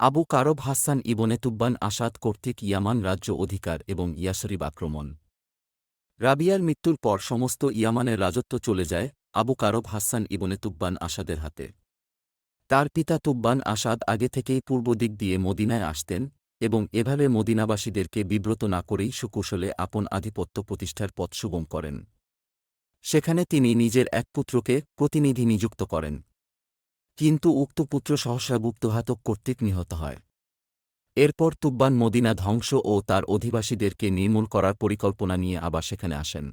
আবু কারব হাসান ইবনে তুব্বান আসাদ কর্তৃক ইয়ামান রাজ্য অধিকার এবং ইয়াসরিব আক্রমণ। রাবিয়ার মৃত্যুর পর সমস্ত ইয়ামানের রাজত্ব চলে যায় আবু কারব হাসান ইবনে তুব্বান আসাদের হাতে। তার পিতা তুব্বান আসাদ আগে থেকেই পূর্ব দিক দিয়ে মদিনায় আসতেন এবং এভাবে মদিনাবাসীদেরকে বিব্রত না করেই সুকুশলে আপন আধিপত্য প্রতিষ্ঠার পথ সুগম করেন। সেখানে তিনি নিজের এক পুত্রকে প্রতিনিধি নিযুক্ত করেন। কিন্তু উক্ত পুত্র সহসা গুপ্তঘাতক কর্তৃক নিহত হয়। এরপর তুব্বান মদিনা ধ্বংস ও তার অধিবাসীদেরকে নির্মূল করার পরিকল্পনা নিয়ে আবার সেখানে আসেন।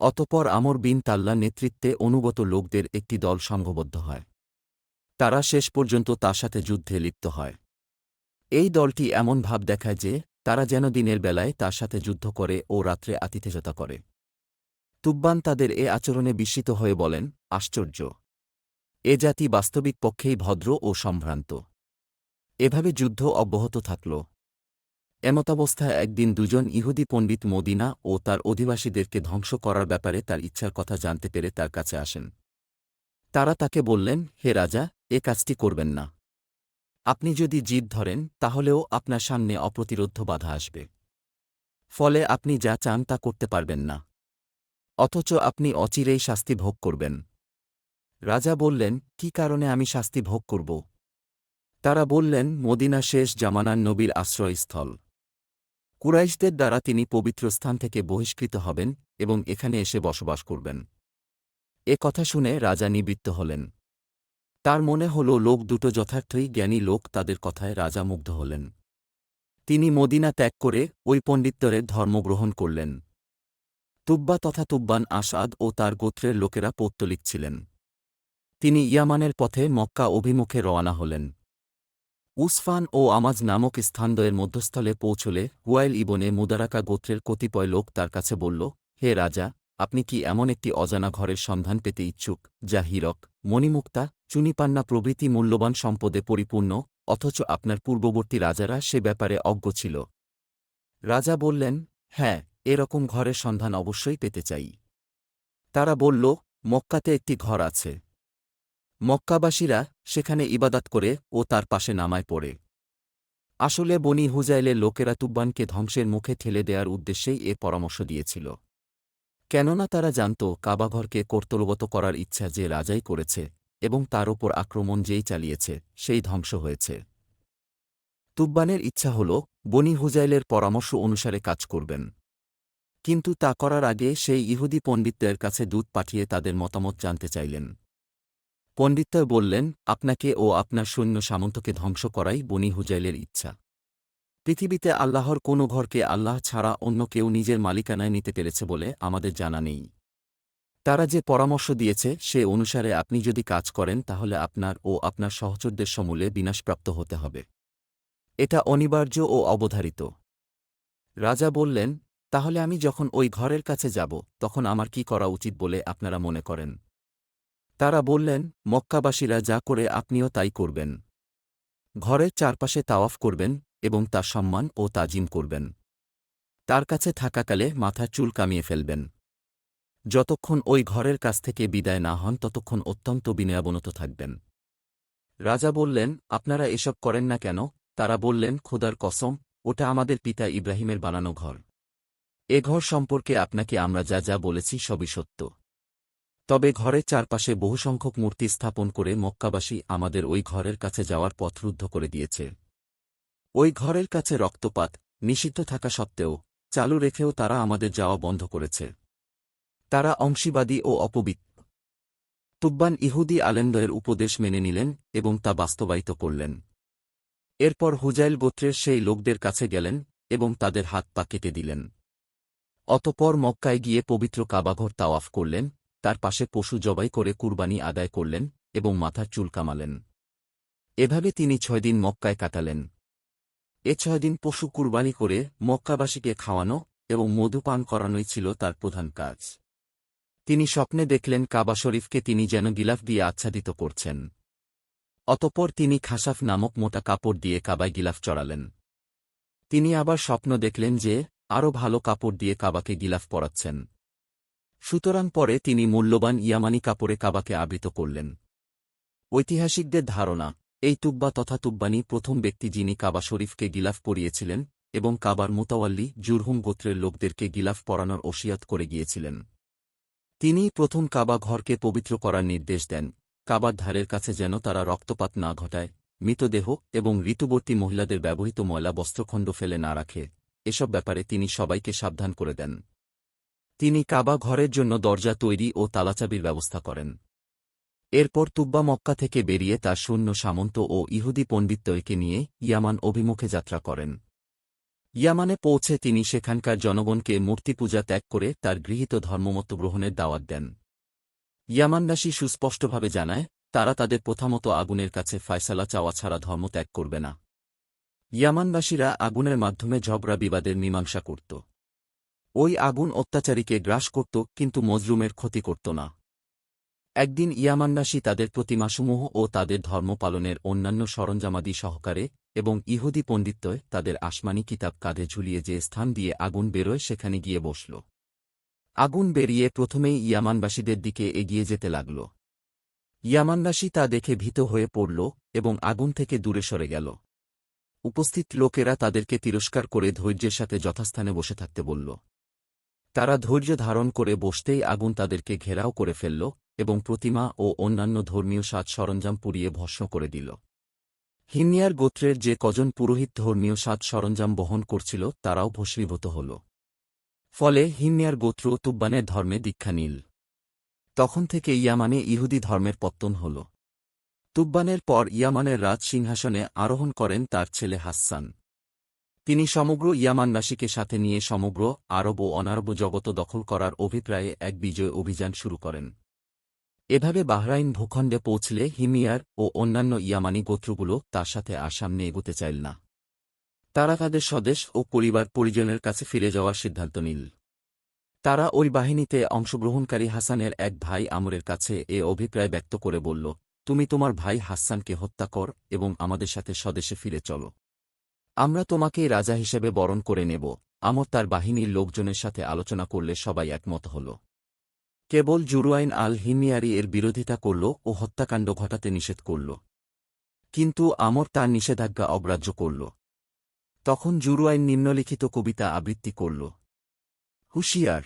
অতপর আমর বিন তাল্লা নেতৃত্বে অনুগত লোকদের একটি দল সংঘবদ্ধ হয়। তারা শেষ পর্যন্ত তার সাথে যুদ্ধে লিপ্ত হয়। এই দলটি এমন ভাব দেখায় যে, তারা যেন দিনের বেলায় তার সাথে যুদ্ধ করে ও রাত্রে আতিথেয়তা করে। তুব্বান তাদের এ আচরণে বিস্মিত হয়ে বলেন, আশ্চর্য! এ জাতি বাস্তবিক পক্ষেই ভদ্র ও সম্ভ্রান্ত। এভাবে যুদ্ধ অব্যাহত থাকল। এমতাবস্থায় একদিন দুজন ইহুদি পণ্ডিত মদিনা ও তার অধিবাসীদেরকে ধ্বংস করার ব্যাপারে তার ইচ্ছার কথা জানতে পেরে তার কাছে আসেন। তারা তাকে বললেন, হে রাজা, এ কাজটি করবেন না। আপনি যদি জিদ ধরেন, তাহলেও আপনার সামনে অপ্রতিরোধ্য বাধা আসবে। ফলে আপনি যা চান তা করতে পারবেন না। অথচ আপনি অচিরেই শাস্তি ভোগ করবেন। রাজা বললেন, কি কারণে আমি শাস্তি ভোগ করব? তারা বললেন, মদিনা শেষ জামানার নবীর আশ্রয়স্থল। কুরাইশদের দ্বারা তিনি পবিত্র স্থান থেকে বহিষ্কৃত হবেন এবং এখানে এসে বসবাস করবেন। এ কথা শুনে রাজা নিবৃত্ত হলেন। তার মনে হল, লোক দুটো যথার্থই জ্ঞানী লোক তাদের কথায় রাজা মুগ্ধ হলেন। তিনি মদিনা ত্যাগ করে ওই পণ্ডিতরের ধর্মগ্রহণ করলেন। তুব্বা তথা তুব্বান আসাদ ও তার গোত্রের লোকেরা পৌত্তলিক ছিলেন। তিনি ইয়ামানের পথে মক্কা অভিমুখে রওয়ানা হলেন। উসফান ও আমাজ নামক স্থানদ্বয়ের মধ্যস্থলে পৌঁছলে হুয়াইল ইবনে মুদারাকা গোত্রের কতিপয় লোক তার কাছে বলল, হে রাজা, আপনি কি এমন একটি অজানা ঘরের সন্ধান পেতে ইচ্ছুক, যা হীরক, মণিমুক্তা, চুনিপান্না প্রভৃতি মূল্যবান সম্পদে পরিপূর্ণ, অথচ আপনার পূর্ববর্তী রাজারা সে ব্যাপারে অজ্ঞ ছিল? রাজা বললেন হ্যাঁ এরকম ঘরের সন্ধান অবশ্যই পেতে চাই। তারা বলল, মক্কাতে একটি ঘর আছে। মক্কাবাসীরা সেখানে ইবাদাত করে ও তার পাশে নামায় পড়ে। আসলে বনি হুজাইলের লোকেরা তুব্বানকে ধ্বংসের মুখে ঠেলে দেওয়ার উদ্দেশ্যেই এ পরামর্শ দিয়েছিল। কেননা তারা জানত কাবাঘরকে কর্তলগত করার ইচ্ছা যে রাজাই করেছে এবং তার ওপর আক্রমণ যেই চালিয়েছে, সেই ধ্বংস হয়েছে। তুব্বানের ইচ্ছা হল বনি হুজাইলের পরামর্শ অনুসারে কাজ করবেন। কিন্তু তা করার আগে সেই ইহুদি পণ্ডিতদের কাছে দূত পাঠিয়ে তাদের মতামত জানতে চাইলেন। পণ্ডিতয় বললেন, আপনাকে ও আপনার সৈন্য সামন্তকে ধ্বংস করাই বনি হুজাইলের ইচ্ছা। পৃথিবীতে আল্লাহর কোনো ঘরকে আল্লাহ ছাড়া অন্য কেউ নিজের মালিকানায় নিতে পেরেছে বলে আমাদের জানা নেই। তারা যে পরামর্শ দিয়েছে, সে অনুসারে আপনি যদি কাজ করেন, তাহলে আপনার ও আপনার সহচরদের সমূলে বিনাশপ্রাপ্ত হতে হবে। এটা অনিবার্য ও অবধারিত। রাজা বললেন, তাহলে আমি যখন ওই ঘরের কাছে যাব, তখন আমার কি করা উচিত বলে আপনারা মনে করেন? তারা বললেন, মক্কাবাসীরা যা করে আপনিও তাই করবেন। ঘরের চারপাশে তাওয়াফ করবেন এবং তার সম্মান ও তাজিম করবেন। তার কাছে থাকাকালে মাথার চুল কামিয়ে ফেলবেন। যতক্ষণ ওই ঘরের কাছ থেকে বিদায় না হন, ততক্ষণ অত্যন্ত বিনয়াবনত থাকবেন। রাজা বললেন, আপনারা এসব করেন না কেন? তারা বললেন, খোদার কসম, ওটা আমাদের পিতা ইব্রাহিমের বানানো ঘর। এ ঘর সম্পর্কে আপনাকে আমরা যা যা বলেছি সবই সত্য। তবে ঘরের চারপাশে বহুসংখ্যক মূর্তি স্থাপন করে মক্কাবাসী আমাদের ওই ঘরের কাছে যাওয়ার পথ রুদ্ধ করে দিয়েছে। ওই ঘরের কাছে রক্তপাত নিষিদ্ধ থাকা সত্ত্বেও চালু রেখেও তারা আমাদের যাওয়া বন্ধ করেছে। তারা অংশীবাদী ও অপবিত্র। তুব্বান ইহুদি আলেন্দয়ের উপদেশ মেনে নিলেন এবং তা বাস্তবায়িত করলেন। এরপর হুজাইল গোত্রের সেই লোকদের কাছে গেলেন এবং তাদের হাত পা কেটে দিলেন। অতপর মক্কায় গিয়ে পবিত্র কাবাঘর তাওয়াফ করলেন তার পাশে পশু জবাই করে কুরবানি আদায় করলেন এবং মাথার চুল কামালেন। এভাবে তিনি ছয় দিন মক্কায় কাটালেন। এ ছয় দিন পশু কুরবানি করে মক্কাবাসীকে খাওয়ানো এবং মধুপান করানোই ছিল তার প্রধান কাজ। তিনি স্বপ্নে দেখলেন কাবা শরীফকে তিনি যেন গিলাফ দিয়ে আচ্ছাদিত করছেন। অতপর তিনি খাসাফ নামক মোটা কাপড় দিয়ে কাবায় গিলাফ চড়ালেন। তিনি আবার স্বপ্ন দেখলেন যে আরও ভালো কাপড় দিয়ে কাবাকে গিলাফ পরাচ্ছেন। সুতরাং পরে তিনি মূল্যবান ইয়ামানি কাপড়ে কাবাকে আবৃত করলেন। ঐতিহাসিকদের ধারণা, এই তুব্বা তথা তুব্বানি প্রথম ব্যক্তি যিনি কাবা শরীফকে গিলাফ পরিয়েছিলেন এবং কাবার মোতাওয়াল্লি, জুরহুম গোত্রের লোকদেরকে গিলাফ পরানোর ওসিয়াত করে গিয়েছিলেন। তিনি প্রথম কাবা ঘরকে পবিত্র করার নির্দেশ দেন। কাবার ধারের কাছে যেন তারা রক্তপাত না ঘটায়, মৃতদেহ এবং ঋতুবর্তী মহিলাদের ব্যবহৃত ময়লা বস্ত্রখণ্ড ফেলে না রাখে। এসব ব্যাপারে তিনি সবাইকে সাবধান করে দেন। তিনি কাবা ঘরের জন্য দরজা তৈরি ও তালাচাবির ব্যবস্থা করেন। এরপর তুব্বা মক্কা থেকে বেরিয়ে তার সৈন্য সামন্ত ও ইহুদি পণ্ডিতকে নিয়ে ইয়ামান অভিমুখে যাত্রা করেন। ইয়ামানে পৌঁছে তিনি সেখানকার জনগণকে মূর্তি পূজা ত্যাগ করে তার গৃহীত ধর্মমত গ্রহণের দাওয়াত দেন। ইয়ামানবাসী সুস্পষ্টভাবে জানায়, তারা তাদের প্রথামত আগুনের কাছে ফয়সালা চাওয়া ছাড়া ধর্ম ত্যাগ করবে না। ইয়ামানবাসীরা আগুনের মাধ্যমে ঝগড়া বিবাদের মীমাংসা করত। ওই আগুন অত্যাচারীকে গ্রাস করত, কিন্তু মজলুমের ক্ষতি করত না। একদিন ইয়ামানবাসী তাদের প্রতিমাসমূহ ও তাদের ধর্ম পালনের অন্যান্য সরঞ্জামাদি সহকারে এবং ইহুদি পণ্ডিত্যয় তাদের আসমানি কিতাব কাঁধে ঝুলিয়ে যে স্থান দিয়ে আগুন বেরোয় সেখানে গিয়ে বসল। আগুন বেরিয়ে প্রথমেই ইয়ামানবাসীদের দিকে এগিয়ে যেতে লাগল। ইয়ামানবাসী তা দেখে ভীত হয়ে পড়ল এবং আগুন থেকে দূরে সরে গেল। উপস্থিত লোকেরা তাদেরকে তিরস্কার করে ধৈর্যের সাথে যথাস্থানে বসে থাকতে বলল তারা ধৈর্য ধারণ করে বসতেই আগুন তাদেরকে ঘেরাও করে ফেলল এবং প্রতিমা ও অন্যান্য ধর্মীয় সাজ সরঞ্জাম পুড়িয়ে ভস্ম করে দিল। হিনিয়ার গোত্রের যে কজন পুরোহিত ধর্মীয় সাজ সরঞ্জাম বহন করছিল তারাও ভস্মীভূত হল। ফলে হিনিয়ার গোত্র তুব্বানের ধর্মে দীক্ষা নীল। তখন থেকে ইয়ামানে ইহুদি ধর্মের পত্তন হল। তুব্বানের পর ইয়ামানের রাজ সিংহাসনে আরোহণ করেন তার ছেলে হাসসান তিনি সমগ্র ইয়ামানবাসীকে সাথে নিয়ে সমগ্র আরব ও অনারব জগত দখল করার অভিপ্রায়ে এক বিজয় অভিযান শুরু করেন। এভাবে বাহরাইন ভূখণ্ডে পৌঁছলে হিমিয়ার ও অন্যান্য ইয়ামানি গোত্রগুলো তার সাথে আর সামনে এগোতে চাইল না। তারা তাদের স্বদেশ ও পরিবার পরিজনের কাছে ফিরে যাওয়ার সিদ্ধান্ত নিল। তারা ওই বাহিনীতে অংশগ্রহণকারী হাসানের এক ভাই আমরের কাছে এ অভিপ্রায় ব্যক্ত করে বলল, তুমি তোমার ভাই হাসানকে হত্যা কর এবং আমাদের সাথে স্বদেশে ফিরে চলো। আমরা তোমাকেই রাজা হিসেবে বরণ করে নেব। আমর তার বাহিনীর লোকজনের সাথে আলোচনা করলে সবাই একমত হল। কেবল জুরুয়াইন আল হিমিয়ারি এর বিরোধিতা করল ও হত্যাকাণ্ড ঘটাতে নিষেধ করল। কিন্তু আমর তার নিষেধাজ্ঞা অগ্রাহ্য করল। তখন জুরুয়াইন নিম্নলিখিত কবিতা আবৃত্তি করল। হুশিয়ার।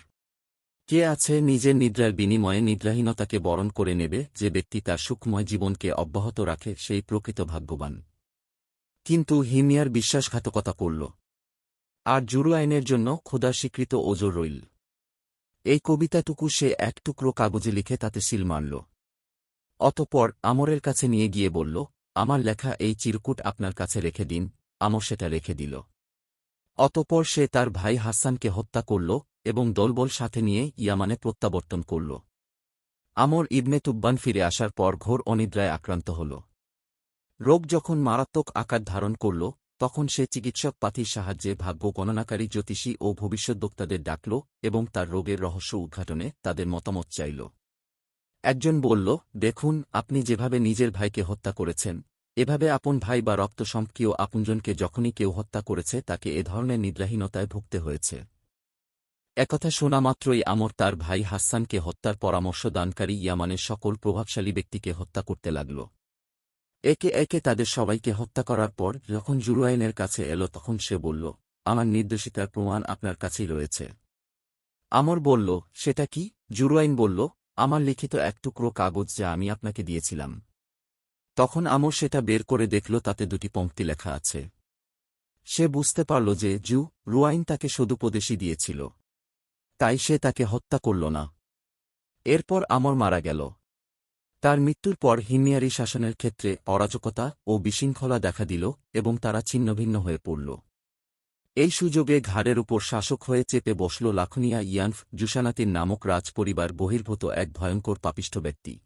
কে আছে নিজের নিদ্রার বিনিময়ে নিদ্রাহীনতাকে বরণ করে নেবে যে ব্যক্তি তার সুখময় জীবনকে অব্যাহত রাখে সেই প্রকৃত ভাগ্যবান। কিন্তু হিমিয়ার বিশ্বাসঘাতকতা করল। আর জুরু আইনের জন্য খোদা স্বীকৃত ওজোর রইল। এই কবিতাটুকু সে এক টুকরো কাগজে লিখে তাতে সিল মারল। অতপর আমরের কাছে নিয়ে গিয়ে বলল, আমার লেখা এই চিরকুট আপনার কাছে রেখে দিন। আমর সেটা রেখে দিল। অতপর সে তার ভাই হাসানকে হত্যা করল এবং দলবল সাথে নিয়ে ইয়ামানে প্রত্যাবর্তন করল। আমর ইবনে তুব্বান ফিরে আসার পর ঘোর অনিদ্রায় আক্রান্ত হল। রোগ যখন মারাত্মক আকার ধারণ করল, তখন সে চিকিৎসক পাথির সাহায্যে ভাগ্য গণনাকারী জ্যোতিষী ও ভবিষ্যদ্বক্তাদের ডাকল এবং তার রোগের রহস্য উদ্ঘাটনে তাদের মতামত চাইল। একজন বলল, দেখুন, আপনি যেভাবে নিজের ভাইকে হত্যা করেছেন, এভাবে আপন ভাই বা রক্ত সম্পর্কীয় আপনজনকে যখনই কেউ হত্যা করেছে, তাকে এ ধরনের নিদ্রাহীনতায় ভুগতে হয়েছে। একথা শোনা মাত্রই আমর তার ভাই হাসানকে হত্যার পরামর্শ দানকারী ইয়ামানের সকল প্রভাবশালী ব্যক্তিকে হত্যা করতে লাগল। একে একে তাদের সবাইকে হত্যা করার পর যখন জুরুয়াইনের কাছে এলো তখন সে বলল, আমার নির্দেশিতার প্রমাণ আপনার কাছেই রয়েছে। আমর বলল, সেটা কি? জুরুয়াইন বলল, আমার লিখিত এক টুকরো কাগজ যা আমি আপনাকে দিয়েছিলাম। তখন আমর সেটা বের করে দেখল, তাতে দুটি পঙ্ক্তি লেখা আছে। সে বুঝতে পারল যে জু, রুয়াইন তাকে সদুপদেশই দিয়েছিল। তাই সে তাকে হত্যা করল না। এরপর আমর মারা গেল। তার মৃত্যুর পর হিমিয়ারি শাসনের ক্ষেত্রে অরাজকতা ও বিশৃঙ্খলা দেখা দিল এবং তারা ছিন্নভিন্ন হয়ে পড়ল। এই সুযোগে ঘাড়ের উপর শাসক হয়ে চেপে বসল লাখনিয়া ইয়ানফ জুসানাতির নামক রাজপরিবার বহির্ভূত এক ভয়ঙ্কর পাপিষ্ঠ ব্যক্তি।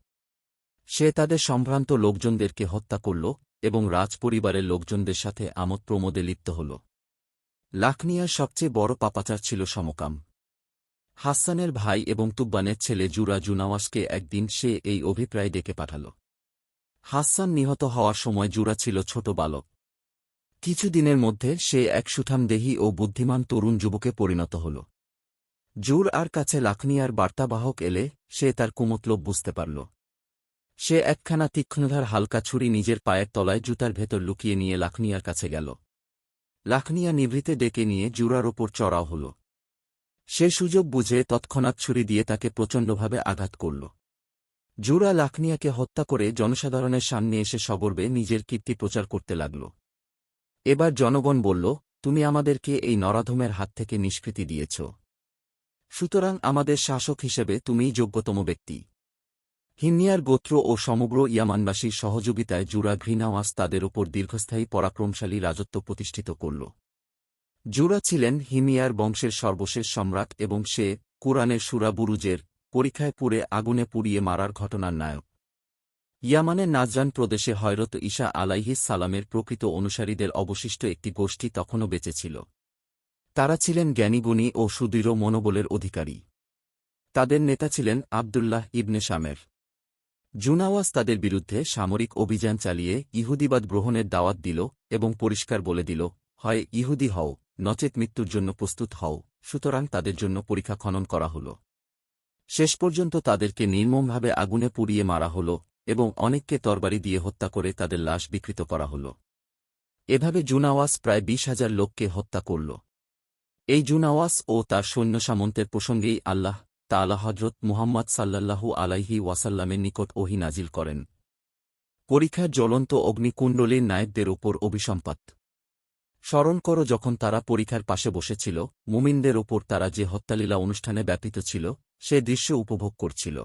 সে তাদের সম্ভ্রান্ত লোকজনদেরকে হত্যা করল এবং রাজপরিবারের লোকজনদের সাথে আমোদ প্রমোদে লিপ্ত হল। লাখনিয়ার সবচেয়ে বড় পাপাচার ছিল সমকাম। হাসানের ভাই এবং তুব্বানের ছেলে জুরা জুনাওয়াসকে একদিন সে এই অভিপ্রায় ডেকে পাঠাল। হাসান নিহত হওয়ার সময় জুরা ছিল ছোট বালক। কিছুদিনের মধ্যে সে এক সুঠামদেহী ও বুদ্ধিমান তরুণ যুবকে পরিণত হল। জুর আর কাছে লাখনিয়ার বার্তাবাহক এলে সে তার কুমতলোভ বুঝতে পারল। সে একখানা তীক্ষ্ণধার হালকা ছুরি নিজের পায়ের তলায় জুতার ভেতর লুকিয়ে নিয়ে লাখনিয়ার কাছে গেল। লাখনিয়া নিভৃতে ডেকে নিয়ে জুরার ওপর চড়াও হল। সে সুযোগ বুঝে তৎক্ষণাৎ ছুরি দিয়ে তাকে প্রচণ্ডভাবে আঘাত করল। জুরা লাখনিয়াকে হত্যা করে জনসাধারণের সামনে এসে সগর্বে নিজের কীর্তি প্রচার করতে লাগল। এবার জনগণ বলল, তুমি আমাদেরকে এই নরাধমের হাত থেকে নিষ্কৃতি দিয়েছ। সুতরাং আমাদের শাসক হিসেবে তুমিই যোগ্যতম ব্যক্তি। হিমনিয়ার গোত্র ও সমগ্র ইয়ামানবাসীর সহযোগিতায় জুরা ঘৃণাওয়াস তাদের ওপর দীর্ঘস্থায়ী পরাক্রমশালী রাজত্ব প্রতিষ্ঠিত করল। জুরা ছিলেন হিমিয়ার বংশের সর্বশেষ সম্রাট এবং সে কুরআনের সুরা বুরুজের পরীক্ষায় পুড়ে আগুনে পুড়িয়ে মারার ঘটনার নায়ক। ইয়ামানের নাজরান প্রদেশে হয়রত ঈশা আলাইহিস সালামের প্রকৃত অনুসারীদের অবশিষ্ট একটি গোষ্ঠী তখনও বেঁচে ছিল। তারা ছিলেন জ্ঞানীগুণী ও সুদৃঢ় মনোবলের অধিকারী। তাদের নেতা ছিলেন আবদুল্লাহ ইবনে শামের। জুনাওয়াজ তাদের বিরুদ্ধে সামরিক অভিযান চালিয়ে ইহুদিবাদ গ্রহণের দাওয়াত দিল এবং পরিষ্কার বলে দিল, হয় ইহুদি হও। নচেত মৃত্যুর জন্য প্রস্তুত হও, সুতরাং তাদের জন্য পরীক্ষা খনন করা হল। শেষ পর্যন্ত তাদেরকে নির্মমভাবে আগুনে পুড়িয়ে মারা হল এবং অনেককে তরবারি দিয়ে হত্যা করে তাদের লাশ বিকৃত করা হল। এভাবে জুনাওয়াস প্রায় বিশ হাজার লোককে হত্যা করল। এই জুনাওয়াস ও তার সৈন্য সামন্তের প্রসঙ্গেই আল্লাহ তালা হজরত মুহাম্মদ সাল্লাল্লাহু আলাইহি ওয়াসাল্লামের নিকট ওহি নাজিল করেন। পরীক্ষার জ্বলন্ত অগ্নিকুণ্ডলীর নায়কদের ওপর অভিসম্পাত। স্মরণ করো যখন তারা পরীক্ষার পাশে বসেছিল, মুমিনদের ওপর তারা যে হত্যালীলা অনুষ্ঠানে ব্যাপৃত ছিল, সে দৃশ্য উপভোগ করছিল।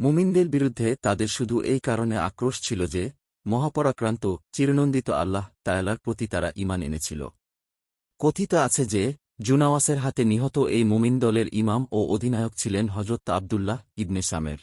মুমিনদের বিরুদ্ধে তাদের শুধু এই কারণে আক্রোশ ছিল যে, মহাপরাক্রান্ত, চিরনন্দিত আল্লাহ তায়ালার প্রতি তারা ইমান এনেছিল। কথিত আছে যে, জুনাওয়াসের হাতে নিহত এই মুমিন দলের ইমাম ও অধিনায়ক ছিলেন হজরত আবদুল্লাহ ইবনে সামের।